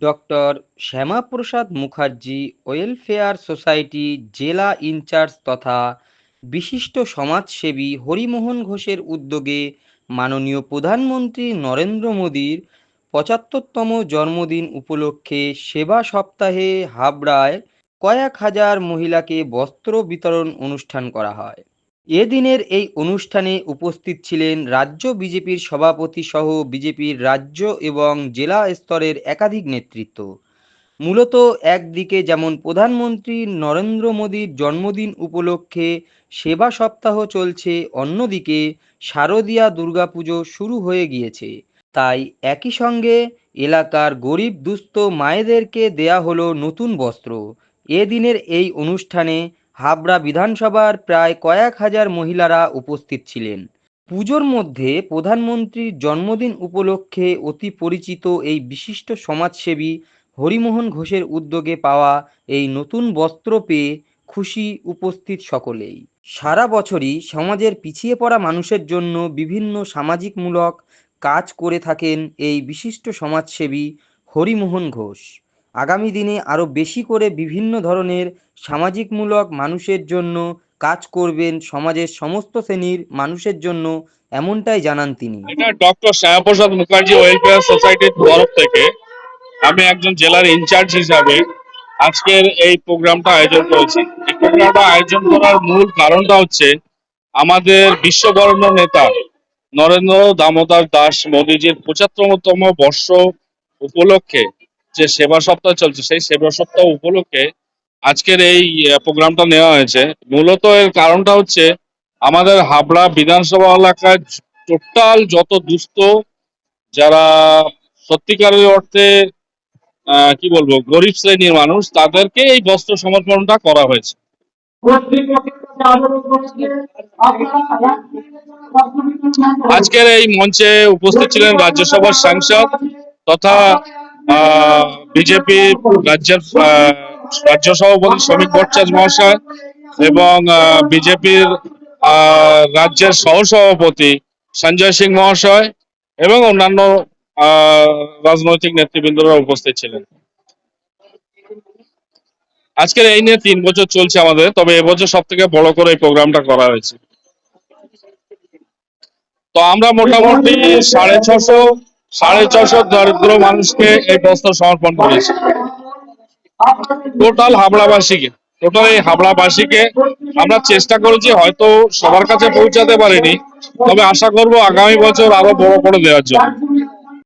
Doctor Shyamaprasad Mukherjee, welfare society, জেলা in charge তথা বিশিষ্ট সমাজসেবী হরিমোহন ঘোষের উদ্যোগে মাননীয় প্রধানমন্ত্রী নরেন্দ্র মোদীর পঁচাত্তরতম জন্মদিন উপলক্ষে সেবা সপ্তাহে হাবড়ায় কয়েক হাজার মহিলাকে বস্ত্র বিতরণ অনুষ্ঠান করা হয়। এদিনের এই অনুষ্ঠানে উপস্থিত ছিলেন রাজ্য বিজেপির সভাপতি সহ বিজেপির রাজ্য এবং জেলা স্তরের একাধিক নেতৃত্ব। মূলত একদিকে যেমন প্রধানমন্ত্রী নরেন্দ্র মোদীর জন্মদিন উপলক্ষে সেবা সপ্তাহ চলছে, অন্যদিকে শারদীয়া দুর্গাপুজো শুরু হয়ে গিয়েছে। তাই একই সঙ্গে এলাকার গরিব, দুস্থ মায়েদেরকে দেয়া হলো নতুন বস্ত্র। এদিনের এই অনুষ্ঠানে হাবড়া বিধানসভার প্রায় কয়েক হাজার মহিলারা উপস্থিত ছিলেন। পুজোর মধ্যে প্রধানমন্ত্রীর জন্মদিন উপলক্ষে অতি পরিচিত এই বিশিষ্ট সমাজসেবী হরিমোহন ঘোষের উদ্যোগে পাওয়া এই নতুন বস্ত্র পেয়ে খুশি উপস্থিত সকলেই। সারা বছরই সমাজের পিছিয়ে পড়া মানুষের জন্য বিভিন্ন সামাজিকমূলক কাজ করে থাকেন এই বিশিষ্ট সমাজসেবী হরিমোহন ঘোষ। আগামী দিনে আরও বেশি করে বিভিন্ন ধরনের সামাজিকমূলক মানুষের জন্য কাজ করবেন সমাজের সমস্ত শ্রেণির মানুষের জন্য এমনটাই জানান তিনি। ডক্টর শ্যামাপ্রসাদ মুখার্জি ওয়েলফেয়ার সোসাইটির তরফ থেকে আমি একজন জেলার ইনচার্জ হিসাবে আজকের এই প্রোগ্রামটা আয়োজন করেছি। এই প্রোগ্রামটা আয়োজন করার মূল কারণটা হচ্ছে আমাদের বিশ্ববরণ্য নেতা নরেন্দ্র দামোদর দাস মোদীজির পঁচাত্তরতম বর্ষ উপলক্ষে যে সেবা সপ্তাহ চলছে, সেই সেবা সপ্তাহ উপলক্ষে আজকের এই প্রোগ্রামটা নেওয়া হয়েছে। মূলত এর কারণটা হচ্ছে আমাদের হাবড়া বিধানসভা এলাকার টোটাল যত দুস্থ যারা সত্যিকারের অর্থে কি বলব, গরিব শ্রেণির মানুষ, তাদেরকে এই বস্ত্র সমর্পণটা করা হয়েছে। আজকের এই মঞ্চে উপস্থিত ছিলেন রাজ্যসভার সাংসদ তথা বিজেপি রাজ্যের রাজ্য সভাপতি শ্রমিক ভট্টাচার্য মহাশয় এবং বিজেপির রাজ্যের সহসভাপতি সঞ্জয় সিং মহাশয় এবং অন্যান্য রাজনৈতিক নেতৃবৃন্দরা উপস্থিত ছিলেন। আজকের এই নিয়ে তিন বছর চলছে আমাদের, তবে এবছর সব থেকে বড় করে এই প্রোগ্রামটা করা হয়েছে। তো আমরা মোটামুটি সাড়ে ছশো সাড়ে ছশো দরিদ্র মানুষকে এই বস্ত্র সমর্পণ করেছে। টোটাল হাবড়াবাসীকে টোটাল এই হাবড়াবাসীকে আমরা চেষ্টা করেছি, হয়তো সবার কাছে পৌঁছাতে পারিনি, তবে আশা করব আগামী বছর আরও বড় করে দেওয়ার জন্য।